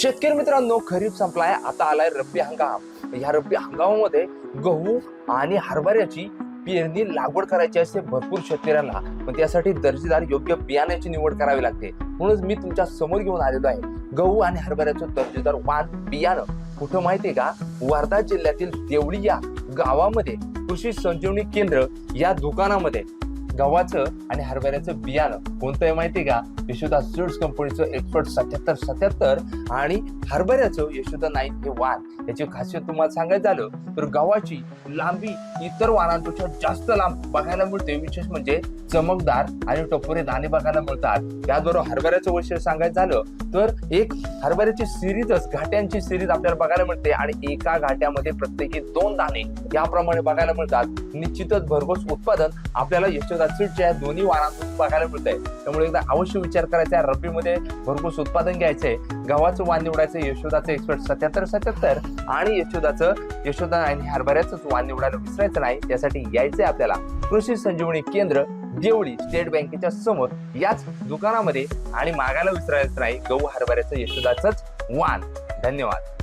शेतकरी मित्रांनो खरीप संपलाय आता आलाय रब्बी हंगाम. या रब्बी हंगामामध्ये गहू आणि हरभऱ्याची पेरणी लागवड करायची असते भरपूर शेतकऱ्यांना. पण त्यासाठी दर्जेदार योग्य बियाण्याची निवड करावी लागते. म्हणूनच मी तुमच्यासमोर घेऊन आलेलो आहे. गहू आणि हरभऱ्याचं दर्जेदार वाण बियाणं. कुठं माहितीये का? वर्धा जिल्ह्यातील देवळी या गावामध्ये कृषी संजीवनी केंद्र या दुकानामध्ये. गव्हाचं आणि हरभऱ्याचं बियाणं. कोणतं आहे माहिती का? यशोदा सीड्स कंपनीचं एक्सपर्ट सत्याहत्तर सत्याहत्तर आणि हरभऱ्याचं यशोदा नाईन हे वाण याची खासियत तुम्हाला सांगायचं झालं तर गव्हाची लांबी इतर वाणांपेक्षा जास्त लांब बघायला मिळते. विशेष म्हणजे चमकदार आणि टपोरे दाणे बघायला मिळतात. त्याचबरोबर हरभऱ्याचं वैशिष्ट्य सांगायचं झालं तर एक हरभऱ्याची सिरीजच घाट्यांची सिरीज आपल्याला बघायला मिळते आणि एका घाट्यामध्ये प्रत्येकी दोन दाणे याप्रमाणे बघायला मिळतात. निश्चितच भरघोस उत्पादन आपल्याला यशोदा सीडच्या दोन्ही वाणातून बघायला मिळत आहे त्यामुळे एकदा अवश्य विचार करायचा आहे रब्बीमध्ये भरघोस उत्पादन घ्यायचंय गव्हाचं वाण निवडायचं यशोदाचं एक्सपर्ट सत्याहत्तर सत्याहत्तर आणि यशोदाचं यशोदा आणि हरभऱ्याचंच वाण निवडायला विसरायचं नाही. त्यासाठी यायचंय आपल्याला. कृषी संजीवनी केंद्र देवळी स्टेट बँकेच्या समोर याच दुकानामध्ये आणि मागायला विसरायचं नाही. गहू हरभऱ्याचं यशोदाचंच वाण धन्यवाद.